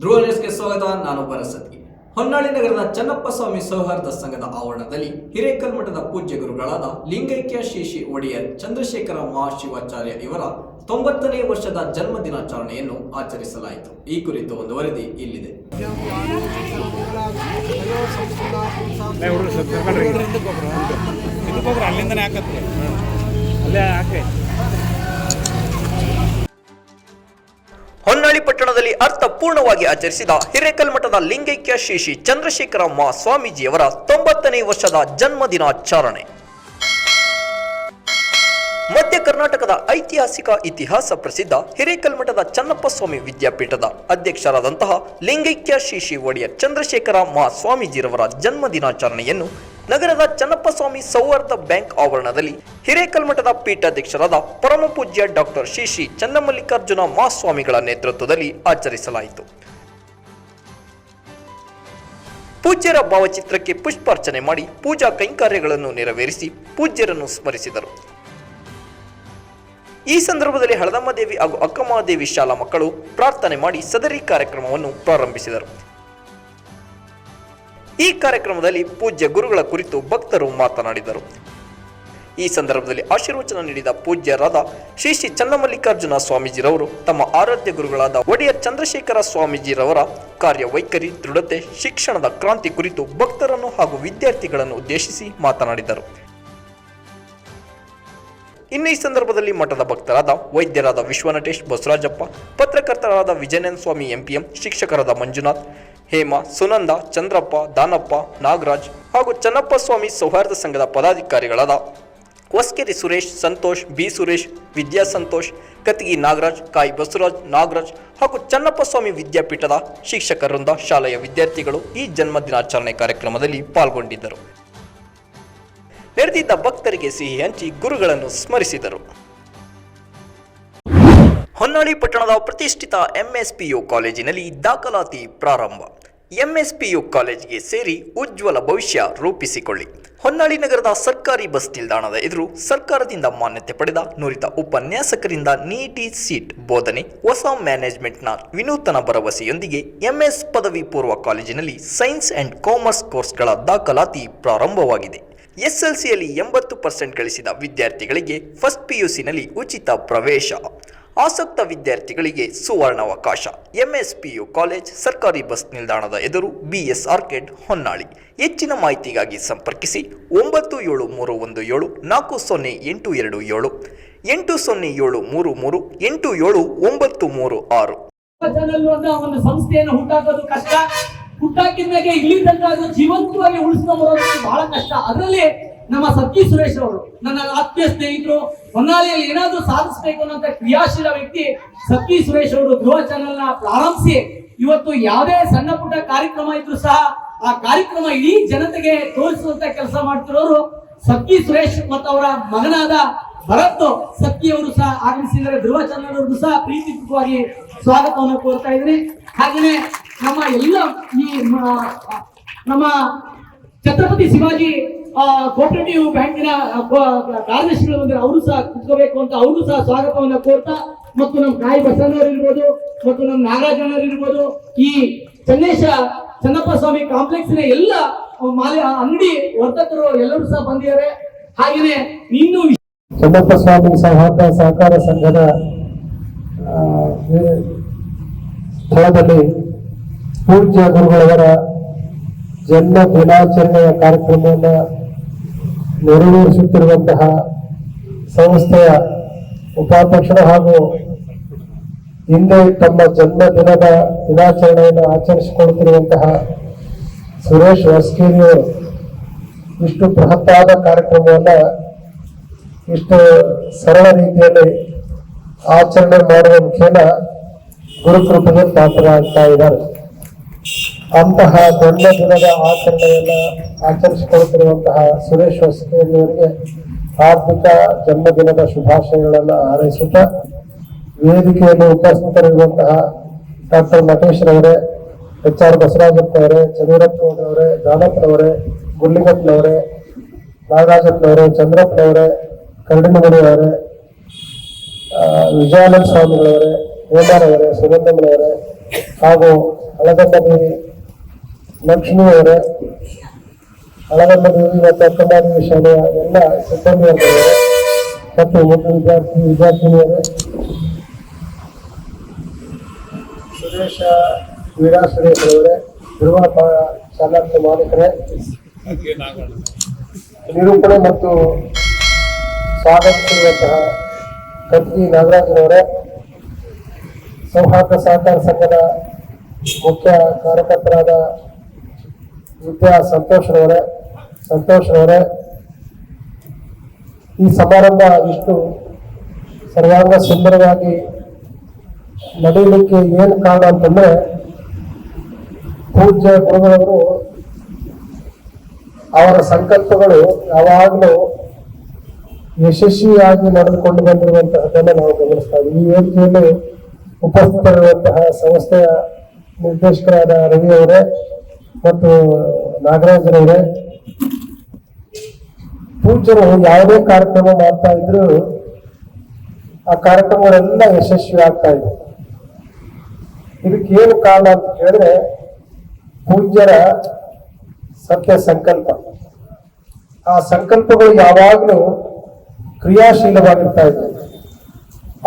ಧ್ರುವ ನ್ಯೂಸ್ಗೆ ಸ್ವಾಗತ, ನಾನು ಬರಸತಿ ಹೊನ್ನಾಳಿ ನಗರದ ಚನ್ನಪ್ಪ ಸ್ವಾಮಿ ಸೌಹಾರ್ದ ಸಂಘದ ಆವರಣದಲ್ಲಿ ಹಿರೇಕಲ್ಮಠದ ಪೂಜ್ಯ ಗುರುಗಳಾದ ಲಿಂಗೈಕ್ಯ ಶ್ರೀ ಒಡೆಯರ್ ಚಂದ್ರಶೇಖರ ಮಹಾಶಿವಾಚಾರ್ಯ ಇವರ ತೊಂಬತ್ತನೇ ವರ್ಷದ ಜನ್ಮ ದಿನಾಚರಣೆಯನ್ನು ಆಚರಿಸಲಾಯಿತು. ಈ ಕುರಿತು ಒಂದು ವರದಿ ಇಲ್ಲಿದೆ. ಹೊನ್ನಾಳಿ ಪಟ್ಟಣದಲ್ಲಿ ಅರ್ಥಪೂರ್ಣವಾಗಿ ಆಚರಿಸಿದ ಹಿರೇಕಲ್ಮಠದ ಲಿಂಗೈಕ್ಯ ಶ್ರೀ ಶ್ರೀ ಚಂದ್ರಶೇಖರ ಮಾ ಸ್ವಾಮೀಜಿಯವರ ತೊಂಬತ್ತನೇ ವರ್ಷದ ಜನ್ಮ ದಿನಾಚರಣೆ ಮಧ್ಯ ಕರ್ನಾಟಕದ ಐತಿಹಾಸಿಕ ಇತಿಹಾಸ ಪ್ರಸಿದ್ಧ ಹಿರೇಕಲ್ಮಠದ ಚನ್ನಪ್ಪ ಸ್ವಾಮಿ ವಿದ್ಯಾಪೀಠದ ಅಧ್ಯಕ್ಷರಾದಂತಹ ಲಿಂಗೈಕ್ಯ ಶ್ರೀ ಶ್ರೀ ಒಡೆಯರ್ ಚಂದ್ರಶೇಖರ ಮಾ ಸ್ವಾಮೀಜಿರವರ ಜನ್ಮ ದಿನಾಚರಣೆಯನ್ನು ನಗರದ ಚನ್ನಪ್ಪ ಸ್ವಾಮಿ ಸೌಹಾರ್ದ ಬ್ಯಾಂಕ್ ಆವರಣದಲ್ಲಿ ಹಿರೇಕಲ್ಮಠದ ಪೀಠಾಧ್ಯಕ್ಷರಾದ ಪರಮ ಪೂಜ್ಯ ಡಾಕ್ಟರ್ ಶ್ರೀ ಶ್ರೀ ಚನ್ನಮಲ್ಲಿಕಾರ್ಜುನ ಮಹಾಸ್ವಾಮಿಗಳ ನೇತೃತ್ವದಲ್ಲಿ ಆಚರಿಸಲಾಯಿತು. ಪೂಜ್ಯರ ಭಾವಚಿತ್ರಕ್ಕೆ ಪುಷ್ಪಾರ್ಚನೆ ಮಾಡಿ ಪೂಜಾ ಕೈಂಕರ್ಯಗಳನ್ನು ನೆರವೇರಿಸಿ ಪೂಜ್ಯರನ್ನು ಸ್ಮರಿಸಿದರು. ಈ ಸಂದರ್ಭದಲ್ಲಿ ಹಳದಮ್ಮದೇವಿ ಹಾಗೂ ಅಕ್ಕಮಹಾದೇವಿ ಶಾಲಾ ಮಕ್ಕಳು ಪ್ರಾರ್ಥನೆ ಮಾಡಿ ಸದರಿ ಕಾರ್ಯಕ್ರಮವನ್ನು ಪ್ರಾರಂಭಿಸಿದರು. ಈ ಕಾರ್ಯಕ್ರಮದಲ್ಲಿ ಪೂಜ್ಯ ಗುರುಗಳ ಕುರಿತು ಭಕ್ತರು ಮಾತನಾಡಿದರು. ಈ ಸಂದರ್ಭದಲ್ಲಿ ಆಶೀರ್ವಚನ ನೀಡಿದ ಪೂಜ್ಯರಾದ ಶ್ರೀ ಶ್ರೀ ಚನ್ನಮಲ್ಲಿಕಾರ್ಜುನ ಸ್ವಾಮೀಜಿರವರು, ತಮ್ಮ ಆರಾಧ್ಯ ಗುರುಗಳಾದ ಒಡೆಯರ್ ಚಂದ್ರಶೇಖರ ಸ್ವಾಮೀಜಿರವರ ಕಾರ್ಯವೈಖರಿ, ದೃಢತೆ, ಶಿಕ್ಷಣದ ಕ್ರಾಂತಿ ಕುರಿತು ಭಕ್ತರನ್ನು ಹಾಗೂ ವಿದ್ಯಾರ್ಥಿಗಳನ್ನು ಉದ್ದೇಶಿಸಿ ಮಾತನಾಡಿದರು. ಇನ್ನು ಈ ಸಂದರ್ಭದಲ್ಲಿ ಮಠದ ಭಕ್ತರಾದ ವೈದ್ಯರಾದ ವಿಶ್ವನಟೇಶ್ ಬಸವರಾಜಪ್ಪ, ಪತ್ರಕರ್ತರಾದ ವಿಜಯನಂದ ಸ್ವಾಮಿ ಎಂಪಿಎಂ, ಶಿಕ್ಷಕರಾದ ಮಂಜುನಾಥ್ ಹೇಮ, ಸುನಂದ, ಚಂದ್ರಪ್ಪ, ದಾನಪ್ಪ, ನಾಗರಾಜ್ ಹಾಗೂ ಚನ್ನಪ್ಪ ಸ್ವಾಮಿ ಸೌಹಾರ್ದ ಸಂಘದ ಪದಾಧಿಕಾರಿಗಳಾದ ಹೊಸ್ಕೆರಿ ಸುರೇಶ್, ಸಂತೋಷ್, ಬಿ ಸುರೇಶ್, ವಿದ್ಯಾ ಸಂತೋಷ್ ಕತಿಗಿ ನಾಗರಾಜ್, ಕಾಯಿ ಬಸವರಾಜ್, ನಾಗರಾಜ್ ಹಾಗೂ ಚನ್ನಪ್ಪ ಸ್ವಾಮಿ ವಿದ್ಯಾಪೀಠದ ಶಿಕ್ಷಕರಿಂದ ಶಾಲೆಯ ವಿದ್ಯಾರ್ಥಿಗಳು ಈ ಜನ್ಮದಿನಾಚರಣೆ ಕಾರ್ಯಕ್ರಮದಲ್ಲಿ ಪಾಲ್ಗೊಂಡಿದ್ದರು. ನೆರೆದಿದ್ದ ಭಕ್ತರಿಗೆ ಸಿಹಿ ಹಂಚಿ ಗುರುಗಳನ್ನು ಸ್ಮರಿಸಿದರು. ಹೊನ್ನಾಳಿ ಪಟ್ಟಣದ ಪ್ರತಿಷ್ಠಿತ ಎಂಎಸ್ಪಿಯು ಕಾಲೇಜಿನಲ್ಲಿ ದಾಖಲಾತಿ ಪ್ರಾರಂಭ. ಎಂಎಸ್ಪಿಯು ಕಾಲೇಜಿಗೆ ಸೇರಿ ಉಜ್ವಲ ಭವಿಷ್ಯ ರೂಪಿಸಿಕೊಳ್ಳಿ. ಹೊನ್ನಾಳಿ ನಗರದ ಸರ್ಕಾರಿ ಬಸ್ ನಿಲ್ದಾಣದ ಎದುರು ಸರ್ಕಾರದಿಂದ ಮಾನ್ಯತೆ ಪಡೆದ ನುರಿತ ಉಪನ್ಯಾಸಕರಿಂದ ನೀಟಿ ಸೀಟ್ ಬೋಧನೆ, ಹೊಸ ಮ್ಯಾನೇಜ್ಮೆಂಟ್ನ ವಿನೂತನ ಭರವಸೆಯೊಂದಿಗೆ ಎಂಎಸ್ ಪದವಿ ಪೂರ್ವ ಕಾಲೇಜಿನಲ್ಲಿ ಸೈನ್ಸ್ ಅಂಡ್ ಕಾಮರ್ಸ್ ಕೋರ್ಸ್ಗಳ ದಾಖಲಾತಿ ಪ್ರಾರಂಭವಾಗಿದೆ. ಎಸ್ಎಲ್ಸಿಯಲ್ಲಿ ಎಂಬತ್ತು ಪರ್ಸೆಂಟ್ ಗಳಿಸಿದ ವಿದ್ಯಾರ್ಥಿಗಳಿಗೆ ಫಸ್ಟ್ ಪಿಯುಸಿನಲ್ಲಿ ಉಚಿತ ಪ್ರವೇಶ. ಆಸಕ್ತ ವಿದ್ಯಾರ್ಥಿಗಳಿಗೆ ಸುವರ್ಣಾವಕಾಶ. ಎಂಎಸ್ಪಿಯು ಕಾಲೇಜ್, ಸರ್ಕಾರಿ ಬಸ್ ನಿಲ್ದಾಣದ ಎದುರು ಬಿಎಸ್ ಆರ್ಕೆಡ್ ಹೊನ್ನಾಳಿ. ಹೆಚ್ಚಿನ ಮಾಹಿತಿಗಾಗಿ ಸಂಪರ್ಕಿಸಿ ಒಂಬತ್ತು ಏಳು ಮೂರು ಒಂದು ಏಳು ನಾಲ್ಕು ಸೊನ್ನೆ ಎಂಟು ಎರಡು ಏಳು. ಎಂಟು ಸೊನ್ನೆ ಏಳು ಮೂರು ಮೂರು ಎಂಟು ಏಳು ಒಂಬತ್ತು ಮೂರು ಆರು. ಸಂಸ್ಥೆಯನ್ನು ಇಲ್ಲಿ ತನಕ ಜೀವಂತವಾಗಿ ಉಳಿಸ್ಕೊಂಡು ಬಹಳ ಕಷ್ಟ. ಅದರಲ್ಲಿ ನಮ್ಮ ಸತ್ಯ ಸುರೇಶ್ ಅವರು, ನನ್ನ ಆತ್ಮೀಯ ಸ್ನೇಹಿತರು, ಹೊನ್ನಾಳಿಯಲ್ಲಿ ಏನಾದ್ರೂ ಸಾಧಿಸಬೇಕು ಅನ್ನೋಂಥ ಕ್ರಿಯಾಶೀಲ ವ್ಯಕ್ತಿ ಸತ್ಯ ಸುರೇಶ್ ಅವರು ಧ್ರುವ ಚಾನೆಲ್ನ ಪ್ರಾರಂಭಿಸಿ. ಇವತ್ತು ಯಾವುದೇ ಸಣ್ಣ ಪುಟ್ಟ ಕಾರ್ಯಕ್ರಮ ಇದ್ರು ಸಹ ಆ ಕಾರ್ಯಕ್ರಮ ಇಡೀ ಜನತೆಗೆ ತೋರಿಸುವಂತ ಕೆಲಸ ಮಾಡ್ತಿರೋರು ಸತ್ಯ ಸುರೇಶ್ ಮತ್ತು ಅವರ ಮಗನಾದ ಭರತ್ ಸತ್ತಿ ಅವರು ಸಹ ಆಗಮಿಸಿದರೆ ಧ್ರುವ ಚಾನಲ್ ಅವ್ರಿಗೂ ಸಹ ಪ್ರೀತಿಪೂರ್ವಕವಾಗಿ ಸ್ವಾಗತವನ್ನು ಕೋರ್ತಾ ಇದ್ದೀನಿ. ಹಾಗೆಯೇ ನಮ್ಮ ಎಲ್ಲ ಈ ನಮ್ಮ ಛತ್ರಪತಿ ಶಿವಾಜಿ ಕೋಪರೇಟಿವ್ ಬ್ಯಾಂಕಿನ ಕಾರ್ಯದರ್ಶಿಗಳು ಬಂದರೆ ಅವರು ಸಹ ಕುತ್ಕೋಬೇಕು ಅಂತ ಅವರು ಸಹ ಸ್ವಾಗತವನ್ನ ಕೋರ್ತಾ ಮತ್ತು ನಮ್ಮ ಕಾಯಿ ಬಸವನವರು ಇರ್ಬೋದು ಮತ್ತು ನಮ್ಮ ನಾರಾಯಣರಿರ್ಬೋದು ಇರ್ಬೋದು ಈ ಚನ್ನೇಶ ಚನ್ನಪ್ಪ ಸ್ವಾಮಿ ಕಾಂಪ್ಲೆಕ್ಸಿನ ಎಲ್ಲ ಮಾಲೆ ಅಂಗಡಿ ವರ್ತಕರು ಎಲ್ಲರೂ ಸಹ ಬಂದಿದ್ದಾರೆ. ಹಾಗೆಯೇ ಇನ್ನೂ ಚನ್ನಪ್ಪ ಸ್ವಾಮಿ ಸೌಹಾರ್ದ ಸಹಕಾರ ಸಂಘದ ಆ, ಸ್ಥಳದಲ್ಲಿ ಪೂಜ್ಯ ಗುರುಗಳವರ ಜನ್ಮ ದಿನಾಚರಣೆಯ ಕಾರ್ಯಕ್ರಮವನ್ನು ನೆರವೇರಿಸುತ್ತಿರುವಂತಹ ಸಂಸ್ಥೆಯ ಉಪಾಧ್ಯಕ್ಷರು ಹಾಗೂ ಹಿಂದೆ ತಮ್ಮ ಜನ್ಮ ದಿನದ ದಿನಾಚರಣೆಯನ್ನು ಆಚರಿಸಿಕೊಳ್ಳುತ್ತಿರುವಂತಹ ಸುರೇಶ್ ವಸ್ಕೇರಿಯವರು ಇಷ್ಟು ಬೃಹತ್ತಾದ ಕಾರ್ಯಕ್ರಮವನ್ನು ಇಷ್ಟು ಸರಳ ರೀತಿಯಲ್ಲಿ ಆಚರಣೆ ಮಾಡುವ ಮುಖೇನ ಗುರುಕೃಪೆಗೆ ಪಾತ್ರರಾಗ್ತಾ ಇದ್ದಾರೆ. ಅಂತಹ ದೊಡ್ಡ ದಿನದ ಆಚರಣೆಯನ್ನ ಆಚರಿಸಿಕೊಳ್ತಿರುವಂತಹ ಸುರೇಶ್ ವಸ್ತಿಯವರಿಗೆ ಹಾರ್ದಿಕ ಜನ್ಮದಿನದ ಶುಭಾಶಯಗಳನ್ನು ಹಾರೈಸುತ್ತಾ ವೇದಿಕೆಯಲ್ಲಿ ಉಪಸ್ಥಿತರಿರುವಂತಹ ಡಾಕ್ಟರ್ ನಟೇಶ್ರವರೇ ಎಚ್ ಆರ್ ಬಸವರಾಜಪ್ಪನವರೇ ಚಂದ್ರಪ್ಪನವರೇ ದಾನಪ್ಪನವರೇ ಗುಳ್ಳಿಗಪ್ಪನವರೇ ನಾಗರಾಜಪ್ಪನವರೇ ಚಂದ್ರಪ್ಪನವರೇ ಕರಡಿನಮಣಿಯವರೇ ವಿಜಯಾನಂದ ಸ್ವಾಮಿಗಳವರೇ ಹೇಮಾರವರೇ ಸುಗಂಧಮ್ಮನವರೇ ಹಾಗೂ ಹಳಗಂಡ ದೇವಿ ಲಕ್ಷ್ಮಿಯವರೇ ಹಳಗಂಡ ದೇವಿ ಮತ್ತು ಅಕ್ಕಮಾದೇವಿ ಶಾಲೆಯ ಎಲ್ಲ ಸಿಬ್ಬಂದಿ ವರ್ಗದವರೇ ಮತ್ತು ಒಂದು ವಿದ್ಯಾರ್ಥಿ ವಿದ್ಯಾರ್ಥಿನಿಯರೇ. ಸುರೇಶ ವೀರಾ ಸುರೇಶ್ ಅವರೇ ಧ್ರುವ ಚಾಲಕ ಮಾಲೀಕರೇ, ನಿರೂಪಣೆ ಮತ್ತು ಸ್ವಾಗತಿಸಿರುವಂತಹ ಕತ್ತಿ ನಾಗರಾಜನವರೇ ಸೌಹಾರ್ದ ಸಹಕಾರ ಸಂಘದ ಮುಖ್ಯ ಕಾರ್ಯಕರ್ತರಾದ ವಿದ್ಯಾ ಸಂತೋಷ್ರವರೇ ಸಂತೋಷ್ರವರೇ ಈ ಸಮಾರಂಭ ಇಷ್ಟು ಸರ್ವಾಂಗ ಸುಂದರವಾಗಿ ನಡೀಲಿಕ್ಕೆ ಏನು ಕಾರಣ ಅಂತಂದ್ರೆ ಪೂಜ್ಯ ಗುರುಗಳವರು ಅವರ ಸಂಕಲ್ಪಗಳು ಯಾವಾಗಲೂ ಯಶಸ್ವಿಯಾಗಿ ನಡೆದುಕೊಂಡು ಬಂದಿರುವಂತಹದ್ದನ್ನು ನಾವು ಗಮನಿಸ್ತಾ ಈ ವೇದಿಕೆಯಲ್ಲಿ ಉಪಸ್ಥಿತರಿರುವಂತಹ ಸಂಸ್ಥೆಯ ನಿರ್ದೇಶಕರಾದ ರವಿ ಅವರೇ ಮತ್ತು ನಾಗರಾಜರವರೇ, ಪೂಜ್ಯರು ಯಾವುದೇ ಕಾರ್ಯಕ್ರಮ ಮಾಡ್ತಾ ಇದ್ರು ಆ ಕಾರ್ಯಕ್ರಮಗಳೆಲ್ಲ ಯಶಸ್ವಿ ಆಗ್ತಾ ಇದೆ. ಇದಕ್ಕೇನು ಕಾರಣ ಅಂತ ಕೇಳಿದ್ರೆ, ಪೂಜ್ಯರ ಸತ್ಯ ಸಂಕಲ್ಪ. ಆ ಸಂಕಲ್ಪಗಳು ಯಾವಾಗಲೂ ಕ್ರಿಯಾಶೀಲವಾಗಿರ್ತಾ ಇದ್ವು.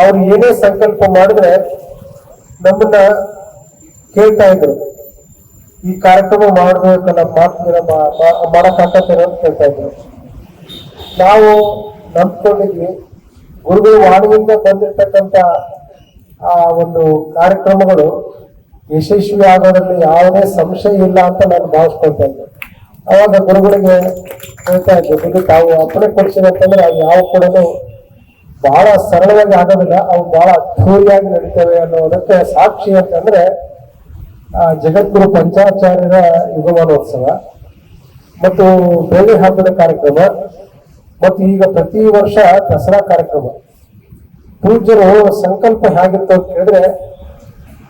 ಅವ್ರು ಏನೇ ಸಂಕಲ್ಪ ಮಾಡಿದ್ರೆ ನಮ್ಮನ್ನ ಕೇಳ್ತಾ ಇದ್ರು. ಈ ಕಾರ್ಯಕ್ರಮ ಮಾಡಬೇಕಲ್ಲ ಮಾಡ್ತೀರ ಮಾಡಕ್ಕಾಗತ್ತೇನೋ ಅಂತ ಕೇಳ್ತಾ ಇದ್ರು ನಾವು ನಂಬ್ಕೊಂಡಿದ್ವಿ. ಗುರುಗಳು ವಾಣಿಯಿಂದ ಬಂದಿರತಕ್ಕಂತ ಆ ಒಂದು ಕಾರ್ಯಕ್ರಮಗಳು ಯಶಸ್ವಿ ಆಗೋದ್ರಲ್ಲಿ ಯಾವುದೇ ಸಂಶಯ ಇಲ್ಲ ಅಂತ ನಾನು ಭಾವಿಸ್ಕೊಳ್ತಾ ಇದ್ದೆ. ಅವಾಗ ಗುರುಗಳಿಗೆ ಹೇಳ್ತಾ ಇದ್ದೆ ಗುರು ತಾವು ಅಪ್ಪಣೆ ಕೊಡ್ಸಿದ ಅಂತಂದ್ರೆ ಅವು ಯಾವ ಕೂಡ ಬಹಳ ಸರಳವಾಗಿ ಆಗೋದಿಲ್ಲ. ಅವು ಬಹಳ ಅದ್ಧೂರಿಯಾಗಿ ನಡೀತವೆ ಅನ್ನೋದಕ್ಕೆ ಸಾಕ್ಷಿ ಅಂತಂದ್ರೆ ಜಗದ್ಗುರು ಪಂಚಾಚಾರ್ಯರ ಯುಗಮಾನೋತ್ಸವ ಮತ್ತು ಬೇಳೆ ಹಬ್ಬದ ಕಾರ್ಯಕ್ರಮ ಮತ್ತು ಈಗ ಪ್ರತಿ ವರ್ಷ ದಸರಾ ಕಾರ್ಯಕ್ರಮ. ಪೂಜ್ಯರು ಸಂಕಲ್ಪ ಹೇಗಿತ್ತು ಅಂತ ಹೇಳಿದ್ರೆ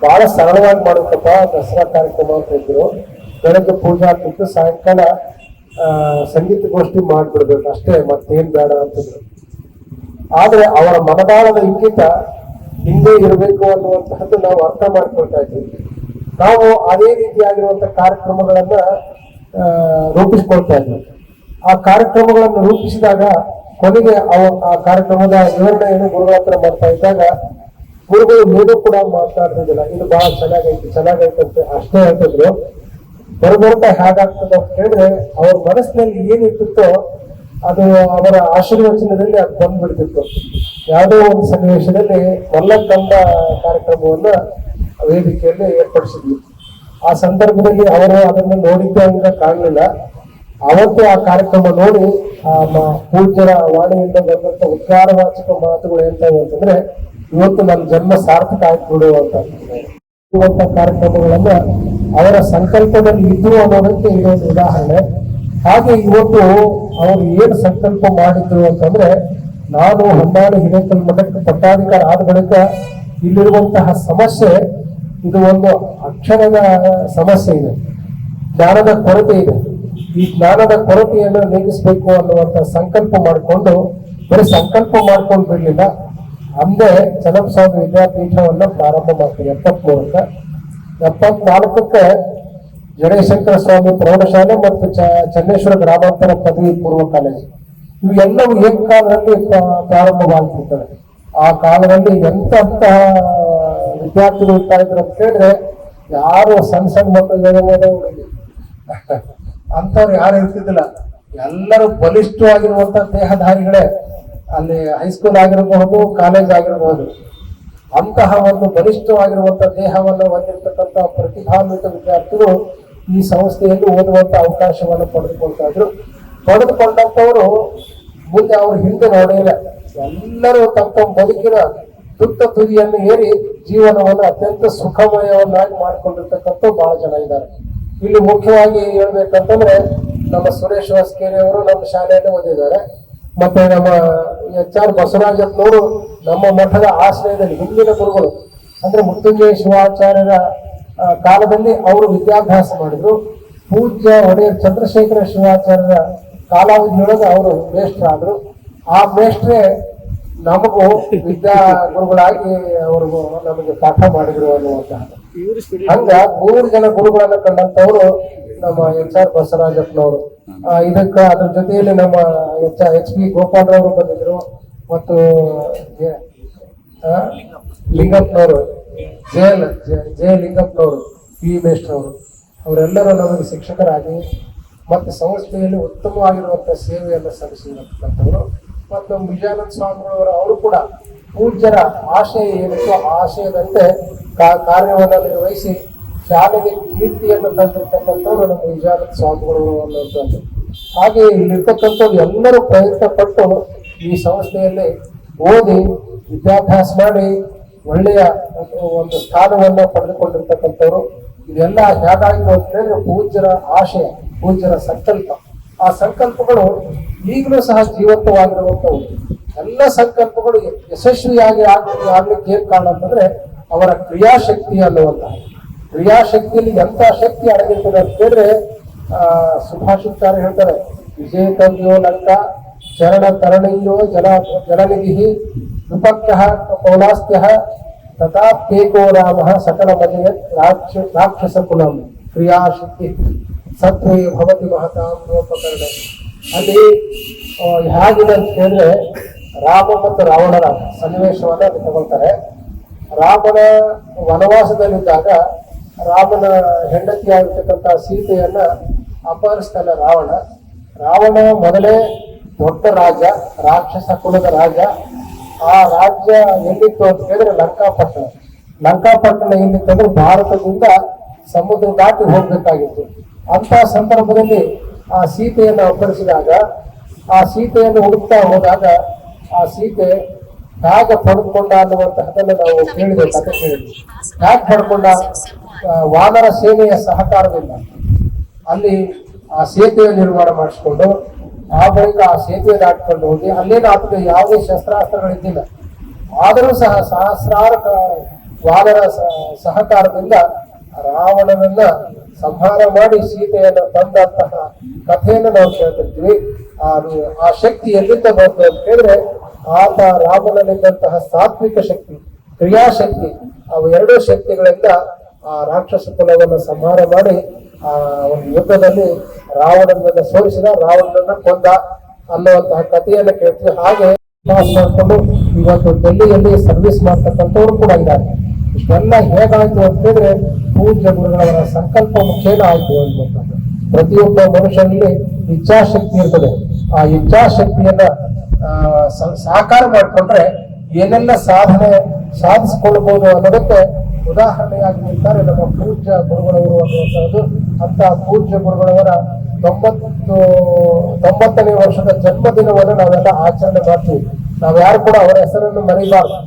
ಬಹಳ ಸರಳವಾಗಿ ಮಾಡುತ್ತಪ್ಪ ದಸರಾ ಕಾರ್ಯಕ್ರಮ ಅಂತ ಇದ್ರು ಬೆಳಗ್ಗೆ ಪೂಜೆ ಆಗ್ತಿತ್ತು, ಸಾಯಂಕಾಲ ಸಂಗೀತ ಗೋಷ್ಠಿ ಮಾಡಿಬಿಡ್ಬೇಕು ಅಷ್ಟೇ, ಮತ್ತೇನ್ ಬೇಡ ಅಂತಿದ್ರು ಆದ್ರೆ ಅವರ ಮನದಾಳದ ಇಂಗಿತ ಹಿಂದೆ ಇರಬೇಕು ಅನ್ನುವಂತಹದ್ದು ನಾವು ಅರ್ಥ ಮಾಡ್ಕೊಳ್ತಾ ಇದ್ದೀವಿ. ನಾವು ಅದೇ ರೀತಿಯಾಗಿರುವಂತಹ ಕಾರ್ಯಕ್ರಮಗಳನ್ನ ರೂಪಿಸ್ಕೊಳ್ತಾ ಇದ್ವಿ. ಆ ಕಾರ್ಯಕ್ರಮಗಳನ್ನು ರೂಪಿಸಿದಾಗ ಕೊನೆಗೆ ಆ ಕಾರ್ಯಕ್ರಮದ ವಿವರಣೆಯನ್ನು ಗುರುಗಳ ಹತ್ರ ಮಾಡ್ತಾ ಇದ್ದಾಗ ಗುರುಗಳು ಏನೂ ಕೂಡ ಮಾತಾಡ್ತಿದ್ದಿಲ್ಲ. ಇದು ಬಹಳ ಚೆನ್ನಾಗೈತಿ ಅಂತ ಅಷ್ಟೇ ಹೇಳ್ತಿದ್ರು. ಬರಬರ್ತಾ ಹೇಗಾಗ್ತದೆ ಅಂತ ಹೇಳಿದ್ರೆ ಅವ್ರ ಮನಸ್ಸಿನಲ್ಲಿ ಏನಿರ್ತಿತ್ತೋ ಅದು ಅವರ ಆಶೀರ್ವಚನದಲ್ಲಿ ಅದು ಬಂದ್ಬಿಡ್ತಿತ್ತು. ಯಾವುದೋ ಒಂದು ಸನ್ನಿವೇಶದಲ್ಲಿ ಮಲ್ಲಕಂಡ ಕಾರ್ಯಕ್ರಮವನ್ನ ವೇದಿಕೆಯಲ್ಲಿ ಏರ್ಪಡಿಸಿದ್ವಿ. ಆ ಸಂದರ್ಭದಲ್ಲಿ ಅವರು ಅದನ್ನು ನೋಡಿದ್ದೆ ಅಂತ ಕಾಣಲಿಲ್ಲ. ಅವತ್ತು ಆ ಕಾರ್ಯಕ್ರಮ ನೋಡಿ, ಆ ಪೂಜ್ಯರ ವಾಣಿಯಿಂದ ಬಂದಂತ ಉದ್ಗಾರವಾಚಕ ಮಾತುಗಳು ಎಂತ ಅಂತಂದ್ರೆ, ಇವತ್ತು ನನ್ನ ಜನ್ಮ ಸಾರ್ಥಕ ಆಯ್ತು ಬಿಡು ಅಂತ. ಕಾರ್ಯಕ್ರಮಗಳನ್ನ ಅವರ ಸಂಕಲ್ಪದಲ್ಲಿ ಇದ್ರು ಅನ್ನೋದಕ್ಕೆ ಇದೊಂದು ಉದಾಹರಣೆ. ಹಾಗೆ ಇವತ್ತು ಅವರು ಏನು ಸಂಕಲ್ಪ ಮಾಡಿದ್ರು ಅಂತಂದ್ರೆ, ನಾನು ಹೊನ್ನಾಳಿ ಹಿರೇಕಲ್ ಮಠಕ್ಕೆ ಪಟ್ಟಾಧಿಕಾರ ಆದ ಬಳಿಕ ಇಲ್ಲಿರುವಂತಹ ಸಮಸ್ಯೆ ಇದು ಒಂದು ಅಕ್ಷರದ ಸಮಸ್ಯೆ ಇದೆ. ಜ್ಞಾನದ ಕೊರತೆ ಇದೆ. ಈ ಜ್ಞಾನದ ಕೊರತೆಯನ್ನು ನೀಗಿಸಬೇಕು ಅನ್ನುವಂತ ಸಂಕಲ್ಪ ಮಾಡಿಕೊಂಡು, ಬರೀ ಸಂಕಲ್ಪ ಮಾಡ್ಕೊಂಡು ಬಿಡಲಿಲ್ಲ. ಅಂದೇ ಚನ್ನಬಸವ ವಿದ್ಯಾಪೀಠವನ್ನ ಪ್ರಾರಂಭ ಮಾಡ್ತಾರೆ ಎಪ್ಪತ್ಮೂರಕ್ಕೆ. ಎಪ್ಪತ್ನಾಲ್ಕಕ್ಕೆ ಜಡೇಶಂಕರ ಸ್ವಾಮಿ ಪ್ರೌಢಶಾಲೆ ಮತ್ತು ಚ- ಚನ್ನೇಶ್ವರ ಗ್ರಾಮಾಂತರ ಪದವಿ ಪೂರ್ವ ಕಾಲೇಜು. ಇವೆಲ್ಲವೂ ಏಕಕಾಲದಲ್ಲಿ ಪ್ರ- ಪ್ರಾರಂಭವಾಗ್ತಿರ್ತವೆ ಆ ಕಾಲದಲ್ಲಿ ಎಂತಹ ವಿದ್ಯಾರ್ಥಿಗಳು ಇರ್ತಾ ಇದ್ರು ಅಂತ ಹೇಳಿದ್ರೆ ಯಾರು ಸಣ್ಣ ಸಣ್ಣ ಮಕ್ಕಳು ಹೇಳಬಹುದು ಅಂಥವ್ರು ಯಾರು ಇರ್ತಿದ್ದಿಲ್ಲ. ಎಲ್ಲರೂ ಬಲಿಷ್ಠವಾಗಿರುವಂತ ದೇಹಧಾರಿಗಳೇ ಅಲ್ಲಿ ಹೈಸ್ಕೂಲ್ ಆಗಿರಬಹುದು ಕಾಲೇಜ್ ಆಗಿರಬಹುದು. ಅಂತಹ ಒಂದು ಬಲಿಷ್ಠವಾಗಿರುವಂತ ದೇಹವನ್ನು ಹೊಂದಿರತಕ್ಕಂತ ಪ್ರತಿಭಾನ್ವಿತ ವಿದ್ಯಾರ್ಥಿಗಳು ಈ ಸಂಸ್ಥೆಯಲ್ಲಿ ಓದುವಂತ ಅವಕಾಶವನ್ನು ಪಡೆದುಕೊಳ್ತಾ ಇದ್ರು. ಪಡೆದುಕೊಂಡಂತವರು ಮುಂದೆ ಅವ್ರ ಹಿಂದೆ ನೋಡಿಲ್ಲ ಎಲ್ಲರೂ ತಮ್ಮ ತಮ್ಮ ಬದುಕಿನ ತುತ್ತ ತುದಿಯನ್ನು ಏರಿ ಜೀವನವನ್ನು ಅತ್ಯಂತ ಸುಖಮಯವನ್ನಾಗಿ ಮಾಡಿಕೊಂಡಿರ್ತಕ್ಕಂಥ ಬಹಳ ಜನ ಇದ್ದಾರೆ. ಇಲ್ಲಿ ಮುಖ್ಯವಾಗಿ ಹೇಳ್ಬೇಕಂತಂದ್ರೆ ನಮ್ಮ ಸುರೇಶ್ ವಾಸ್ಕೇರಿ ಅವರು ನಮ್ಮ ಶಾಲೆಯನ್ನು ಓದಿದ್ದಾರೆ. ಮತ್ತೆ ನಮ್ಮ ಎಚ್ ಆರ್ ಬಸವರಾಜಪ್ಪನವರು ನಮ್ಮ ಮಠದ ಆಶ್ರಯದಲ್ಲಿ ಹಿಂದಿನ ಗುರುಗಳು, ಅಂದ್ರೆ ಮೃತ್ಯುಂಜಯ ಶಿವಾಚಾರ್ಯರ ಕಾಲದಲ್ಲಿ ಅವರು ವಿದ್ಯಾಭ್ಯಾಸ ಮಾಡಿದ್ರು. ಪೂಜ್ಯ ಒಡೆಯರ್ ಚಂದ್ರಶೇಖರ ಶಿವಾಚಾರ್ಯರ ಕಾಲಾವಧಿಯೊಳಗೆ ಅವರು ಮೇಷ್ಟ್ರಾದ್ರು ಆ ಮೇಷ್ಟ್ರೆ ನಮಗೂ ವಿದ್ಯಾ ಗುರುಗಳಾಗಿ ಅವ್ರಿಗೂ ನಮಗೆ ಪಾಠ ಮಾಡಿದ್ರು ಅನ್ನುವಂತಹ ಹಂಗ ಮೂರು ಜನ ಗುರುಗಳನ್ನ ಕಂಡಂತವ್ರು ನಮ್ಮ ಎಚ್ ಆರ್ ಬಸವರಾಜಪ್ಪನವರು. ಇದಕ್ಕ ಅದ್ರ ಜೊತೆಯಲ್ಲಿ ನಮ್ಮ ಎಚ್ ಎಚ್ ಪಿ ಗೋಪಾಲರವರು ಬಂದಿದ್ರು ಮತ್ತು ಲಿಂಗಪ್ಪನವರು, ಜಯಲ್ ಜಯ ಲಿಂಗಪ್ಪನವರು ಪಿ ಮೇಷ್ಟ್ರವರು. ಅವರೆಲ್ಲರೂ ನಮಗೆ ಶಿಕ್ಷಕರಾಗಿ ಮತ್ತು ಸಂಸ್ಥೆಯಲ್ಲಿ ಉತ್ತಮವಾಗಿರುವಂಥ ಸೇವೆಯನ್ನು ಸಲ್ಲಿಸಿರ್ತಕ್ಕಂಥವ್ರು ಮತ್ತು ವಿಜಯಾನಂದ ಸ್ವಾಮಿಗಳವರು ಅವರು ಕೂಡ ಪೂಜ್ಯರ ಆಶಯ ಏನಿತ್ತು ಆಶಯದಂತೆ ಕಾರ್ಯವನ್ನು ನಿರ್ವಹಿಸಿ ಶಾಲೆಗೆ ಕೀರ್ತಿಯನ್ನು ತಂದಿರ್ತಕ್ಕಂಥವ್ರು ನಮ್ಮ ವಿಜಯಾನಂದ ಸ್ವಾಮಿಗಳು ಅನ್ನುವಂಥದ್ದು. ಹಾಗೆ ಇಲ್ಲಿರ್ತಕ್ಕಂಥವ್ರು ಎಲ್ಲರೂ ಪ್ರಯತ್ನ ಪಟ್ಟು ಈ ಸಂಸ್ಥೆಯಲ್ಲಿ ಓದಿ, ವಿದ್ಯಾಭ್ಯಾಸ ಮಾಡಿ, ಒಳ್ಳೆಯ ಒಂದು ಸ್ಥಾನವನ್ನು ಪಡೆದುಕೊಂಡಿರ್ತಕ್ಕಂಥವ್ರು. ಇದೆಲ್ಲ ಹೇಗಾಯಿತು ಅಂತ ಹೇಳಿದ್ರೆ ಪೂಜ್ಯರ ಆಶಯ, ಪೂಜ್ಯರ ಸಂಕಲ್ಪ. ಆ ಸಂಕಲ್ಪಗಳು ಈಗಲೂ ಸಹ ಜೀವಂತವಾಗಿರುವಂಥವು. ಎಲ್ಲ ಸಂಕಲ್ಪಗಳು ಯಶಸ್ವಿಯಾಗಿ ಆಗಲಿ ಆಗ್ಲಿಕ್ಕೆ ಏನ್ ಕಾರಣ ಅಂತಂದ್ರೆ ಅವರ ಕ್ರಿಯಾಶಕ್ತಿ ಅನ್ನುವಂತಹ ಕ್ರಿಯಾಶಕ್ತಿಯಲ್ಲಿ ಎಂಥ ಶಕ್ತಿ ಅಡಗಿರ್ತದೆ ಅಂತ ಹೇಳಿದ್ರೆ ಆ ಹೇಳ್ತಾರೆ, ವಿಜಯ ತಂದೆಯೋ ಲಂಕ, ಚರಣ ತರಣಿಯೋ ಜಲ, ಜಲನಿಧಿ ವಿಪಕ್ಷ ಪೌಲಾಸ್ತ್ಯ ತಥಾಪ್ಯೇಕೋ ರಾಮ ಸಕಲ ಬಗೆಯ ರಾಕ್ಷ ರಾಕ್ಷಸ ಕುಲಂ ಕ್ರಿಯಾಶಕ್ತಿ. ಸತ್ವೇ ಭವತಿ ಮಹತಾಂ ಲೋಪಕರಣ ಅಲ್ಲಿ ಹೇಗಿದೆ ಅಂತ ಕೇಳಿದ್ರೆ, ರಾಮ ಮತ್ತು ರಾವಣರ ಸನ್ನಿವೇಶವನ್ನ ಅಲ್ಲಿ ತಗೊಳ್ತಾರೆ. ರಾಮನ ವನವಾಸದಲ್ಲಿದ್ದಾಗ, ರಾಮನ ಹೆಂಡತಿಯಾಗಿರ್ತಕ್ಕಂಥ ಸೀತೆಯನ್ನ ಅಪಹರಿಸ್ತಾನೆ ರಾವಣ. ರಾವಣ ಮೊದಲೇ ದೊಡ್ಡ ರಾಜ, ರಾಕ್ಷಸ ಕುಲದ ರಾಜ. ಆ ರಾಜ್ಯ ಎಲ್ಲಿತ್ತು ಅಂತ ಕೇಳಿದ್ರೆ ಲಂಕಾಪಟ್ಟಣ. ಲಂಕಾಪಟ್ಟಣ ಎಲ್ಲಿತ್ತಂದ್ರೆ ಭಾರತದಿಂದ ಸಮುದ್ರ ದಾಟಿ ಹೋಗ್ಬೇಕಾಗಿತ್ತು. ಅಂತ ಸಂದರ್ಭದಲ್ಲಿ ಆ ಸೀತೆಯನ್ನು ಅಪಹರಿಸಿದಾಗ ಆ ಸೀತೆಯನ್ನು ಹುಡುಕ್ತಾ ಹೋದಾಗ ಆ ಸೀತೆ ಹೇಗೆ ಪಡೆದುಕೊಂಡ ಅನ್ನುವಂತಹದನ್ನು ನಾವು ಕೇಳಿದೆ ಕಥೆ ಕೇಳಿದ್ವಿ ಹೇಗೆ ಪಡ್ಕೊಂಡ? ವಾನರ ಸೇನೆಯ ಸಹಕಾರದಿಂದ. ಅಲ್ಲಿ ಆ ಸೇತುವೆ ನಿರ್ಮಾಣ ಮಾಡಿಸ್ಕೊಂಡು, ಆ ಬಳಿಕ ಆ ಸೇತುವೆ ದಾಟ್ಕೊಂಡು ಹೋಗಿ, ಅಲ್ಲೇನು ಆತನ ಯಾವುದೇ ಶಸ್ತ್ರಾಸ್ತ್ರಗಳಿದ್ದಿಲ್ಲ. ಆದರೂ ಸಹ ಸಹಸ್ರಾರು ವಾನರ ಸಹಕಾರದಿಂದ ರಾವಣನನ್ನ ಸಂಹಾರ ಮಾಡಿ ಸೀತೆಯನ್ನು ತಂದಂತಹ ಕಥೆಯನ್ನು ನಾವು ಕೇಳ್ತಿರ್ತೀವಿ. ಆ ಆ ಶಕ್ತಿ ಎಲ್ಲಿಂದ ಬಂತು ಅಂತ ಹೇಳಿದ್ರೆ ಆತ ರಾಮನಲ್ಲಿದ್ದಂತಹ ಸಾತ್ವಿಕ ಶಕ್ತಿ, ಕ್ರಿಯಾಶಕ್ತಿ, ಅವು ಎರಡೂ ಶಕ್ತಿಗಳಿಂದ ಆ ರಾಕ್ಷಸ ಕುಲವನ್ನು ಸಂಹಾರ ಮಾಡಿ ಆ ಒಂದು ಯುದ್ಧದಲ್ಲಿ ರಾವಣನನ್ನ ಸೋಲಿಸಿದ, ರಾವಣನನ್ನ ಕೊಂದ ಅನ್ನುವಂತಹ ಕಥೆಯನ್ನು ಕೇಳ್ತೀವಿ. ಹಾಗೆ ಮಾಡ್ಕೊಂಡು ಇವತ್ತು ಡೆಲ್ಲಿಯಲ್ಲಿ ಸರ್ವಿಸ್ ಮಾಡ್ತಕ್ಕಂಥವ್ರು ಕೂಡ ಇದ್ದಾರೆ. ಇಷ್ಟೆಲ್ಲ ಹೇಗಾಯ್ತು ಅಂತ ಹೇಳಿದ್ರೆ ಪೂಜ್ಯ ಗುರುಗಳವರ ಸಂಕಲ್ಪ ಮುಖೇನ ಆಯ್ತು ಅನ್ನುವಂಥದ್ದು ಪ್ರತಿಯೊಬ್ಬ ಮನುಷ್ಯನಲ್ಲಿ ಇಚ್ಛಾಶಕ್ತಿ ಇರ್ತದೆ. ಆ ಇಚ್ಛಾಶಕ್ತಿಯನ್ನ ಸಾಕಾರ ಮಾಡಿಕೊಂಡ್ರೆ ಏನೆಲ್ಲ ಸಾಧನೆ ಸಾಧಿಸಿಕೊಳ್ಳಬಹುದು ಅನ್ನೋದಕ್ಕೆ ಉದಾಹರಣೆಯಾಗಿ ನಿಂತಾರೆ ನಮ್ಮ ಪೂಜ್ಯ ಗುರುಗಳವರು ಅನ್ನುವಂಥದ್ದು. ಅಂತ ಪೂಜ್ಯ ಗುರುಗಳವರ ತೊಂಬತ್ತು, ತೊಂಬತ್ತನೇ ವರ್ಷದ ಜನ್ಮದಿನವನ್ನು ನಾವೆಲ್ಲ ಆಚರಣೆ ಮಾಡ್ತೀವಿ. ನಾವ್ ಯಾರು ಕೂಡ ಅವರ ಹೆಸರನ್ನು ಮರಿಬಾರ್ದು.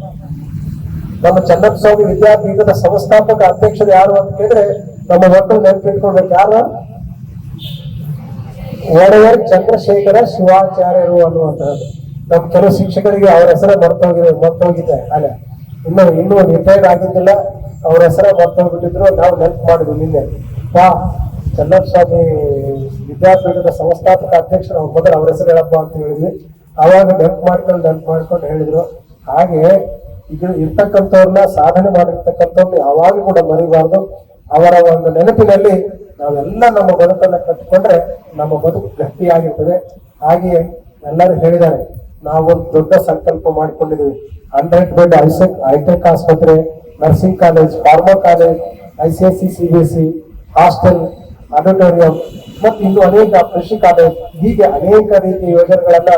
ನಮ್ಮ ಚನ್ನಪ್ಪಸ್ವಾಮಿ ವಿದ್ಯಾಪೀಠದ ಸಂಸ್ಥಾಪಕ ಅಧ್ಯಕ್ಷರು ಯಾರು ಅಂತ ಕೇಳಿದ್ರೆ ನಮ್ಮ ಮಕ್ಕಳು ನೆನಪಿಟ್ಕೊಳ್ಬೇಕು. ಯಾರು? ಒಡೆಯರ್ ಚಂದ್ರಶೇಖರ ಶಿವಾಚಾರ್ಯರು ಅನ್ನುವಂತಹದ್ದು ನಮ್ಮ ಕೆಲವು ಶಿಕ್ಷಕರಿಗೆ ಅವ್ರ ಹೆಸರ ಮರ್ತೋಗಿದೆ ಮರ್ತೋಗಿದೆ. ಅಲ್ಲ, ಇನ್ನು ಇನ್ನೂ ರಿಟೈರ್ಡ್ ಆಗಿದ್ದಿಲ್ಲ. ಅವ್ರ ಹೆಸರ ಮರ್ತೋಗ್ಬಿಟ್ಟಿದ್ರು. ನಾವು ನೆನಪು ಮಾಡಿದ್ವಿ ನಿನ್ನೆ. ಪಾ ಚಂದ್ರಸ್ವಾಮಿ ಸ್ವಾಮಿ ವಿದ್ಯಾಪೀಠದ ಸಂಸ್ಥಾಪಕ ಅಧ್ಯಕ್ಷ ಅವ್ರ ಮೊದಲು ಅವ್ರ ಹೆಸರು ಹೇಳಪ್ಪ ಅಂತ ಹೇಳಿದ್ವಿ. ಅವಾಗ ನೆನಪು ಮಾಡ್ಕೊಂಡು ನೆನಪು ಮಾಡ್ಕೊಂಡು ಹೇಳಿದ್ರು. ಹಾಗೆ ಈಗ ಇರ್ತಕ್ಕಂಥವ್ರನ್ನ ಸಾಧನೆ ಮಾಡಿರ್ತಕ್ಕಂಥವ್ರನ್ನ ಯಾವಾಗ ಕೂಡ ಮರಿಬಾರ್ದು. ಅವರ ಒಂದು ನೆನಪಿನಲ್ಲಿ ನಾವೆಲ್ಲ ನಮ್ಮ ಬದುಕನ್ನ ಕಟ್ಟಿಕೊಂಡ್ರೆ ನಮ್ಮ ಬದುಕು ಗಟ್ಟಿಯಾಗಿರ್ತದೆ. ಹಾಗೆಯೇ ಎಲ್ಲರೂ ಹೇಳಿದ್ದಾರೆ ನಾವೊಂದು ದೊಡ್ಡ ಸಂಕಲ್ಪ ಮಾಡಿಕೊಂಡಿದ್ದೀವಿ. ಹಂಡ್ರೆಡ್ ಬೆಡ್ ಐಸೆಕ್ ಐಟೆಕ್ ಆಸ್ಪತ್ರೆ, nursing college, pharma college I C S C C B S C hostel, auditorium ಮತ್ತು ಇನ್ನು ಅನೇಕ ಕೃಷಿ ಕಾಲೇಜ್, ಹೀಗೆ ಅನೇಕ ರೀತಿಯ ಯೋಜನೆಗಳನ್ನ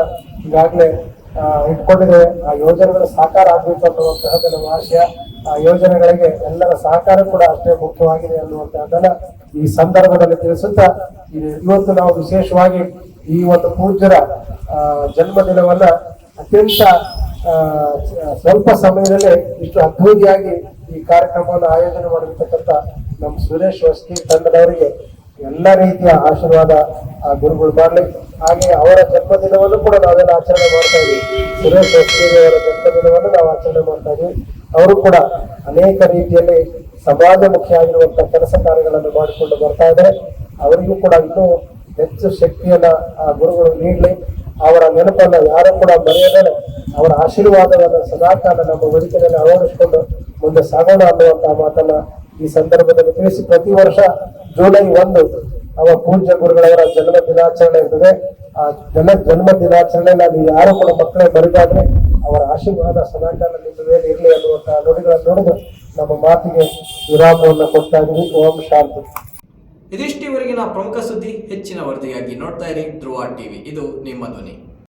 ಈಗಾಗಲೇ ಆ, ಇಟ್ಕೊಂಡಿದ್ದೇವೆ ಆ ಯೋಜನೆಗಳು ಸಾಕಾರ ಆಗಬೇಕು ಅನ್ನುವಂತಹ ನಮ್ಮ ಆಶಯ ಆ ಯೋಜನೆಗಳಿಗೆ ಎಲ್ಲರ ಸಹಕಾರ ಕೂಡ ಅಷ್ಟೇ ಮುಖ್ಯವಾಗಿದೆ ಅನ್ನುವಂತಹದ್ದನ್ನ ಈ ಸಂದರ್ಭದಲ್ಲಿ ತಿಳಿಸುತ್ತಾ ಇವತ್ತು ನಾವು ವಿಶೇಷವಾಗಿ ಈ ಒಂದು ಪೂಜ್ಯರ ಜನ್ಮದಿನವನ್ನ ಅತ್ಯಂತ ಸ್ವಲ್ಪ ಸಮಯದಲ್ಲೇ ಇಷ್ಟು ಅದ್ಭುತಿಯಾಗಿ ಈ ಕಾರ್ಯಕ್ರಮವನ್ನು ಆಯೋಜನೆ ಮಾಡಿರ್ತಕ್ಕಂಥ ನಮ್ಮ ಸುರೇಶ್ ವಸ್ತಿ ತಂಡದವರಿಗೆ ಎಲ್ಲ ರೀತಿಯ ಆಶೀರ್ವಾದ ಆ ಗುರುಗಳು ಮಾಡಲಿ ಹಾಗೆ ಅವರ ಜನ್ಮದಿನವನ್ನು ಕೂಡ ನಾವೆಲ್ಲ ಆಚರಣೆ ಮಾಡ್ತಾ ಇದ್ದೀವಿ. ಸುರೇಶ್ ಅವರ ಜನ್ಮದಿನವನ್ನು ನಾವು ಆಚರಣೆ ಮಾಡ್ತಾ ಇದ್ದೀವಿ. ಅವರು ಕೂಡ ಅನೇಕ ರೀತಿಯಲ್ಲಿ ಸಮಾಜಮುಖಿಯಾಗಿರುವಂತಹ ಕೆಲಸ ಕಾರ್ಯಗಳನ್ನು ಮಾಡಿಕೊಂಡು ಬರ್ತಾ ಇದ್ದಾರೆ. ಅವರಿಗೂ ಕೂಡ ಇನ್ನೂ ಹೆಚ್ಚು ಶಕ್ತಿಯನ್ನ ಆ ಗುರುಗಳು ನೀಡಲಿ. ಅವರ ನೆನಪನ್ನ ಯಾರು ಕೂಡ ಬರೆಯದೇ ಅವರ ಆಶೀರ್ವಾದವನ್ನು ಸದಾಕಾಲ ನಮ್ಮ ಬದುಕಿನಲ್ಲಿ ಅಳವಡಿಸಿಕೊಂಡು ಮುಂದೆ ಸಾಗೋಣ ಅನ್ನುವಂತಹ ಮಾತನ್ನ ಈ ಸಂದರ್ಭದಲ್ಲಿ ತಿಳಿಸಿ ಪ್ರತಿ ವರ್ಷ ಜುಲೈ ಒಂದು ಅವ ಪೂಜ್ಯ ಗುರುಗಳವರ ಜನ್ಮ ದಿನಾಚರಣೆ ಇರ್ತದೆ. ಆ ಜನ ಜನ್ಮ ದಿನಾಚರಣೆ ನೀವು ಯಾರು ಕೂಡ ಮಕ್ಕಳೇ ಬರಿದಾದ್ರೆ ಅವರ ಆಶೀರ್ವಾದ ಸದಾಕಾಲ ನಿಮ್ಮ ಇರಲಿ ಅನ್ನುವಂತಹ ನುಡಿಗಳನ್ನು ನೋಡಿದು ನಮ್ಮ ಮಾತಿಗೆ ವಿರಾಮವನ್ನು ಕೊಡ್ತಾ ಇದೀವಿ ಓಂ ಶಾಂತಿ. ಇದಿಷ್ಟಿವರೆಗಿನ ಪ್ರಮುಖ ಸುದ್ದಿ ಹೆಚ್ಚಿನ ವರದಿಯಾಗಿ ನೋಡ್ತಾ ಇರಿ ಧ್ರುವ ಟಿವಿ. ಇದು ನಿಮ್ಮ ಧ್ವನಿ.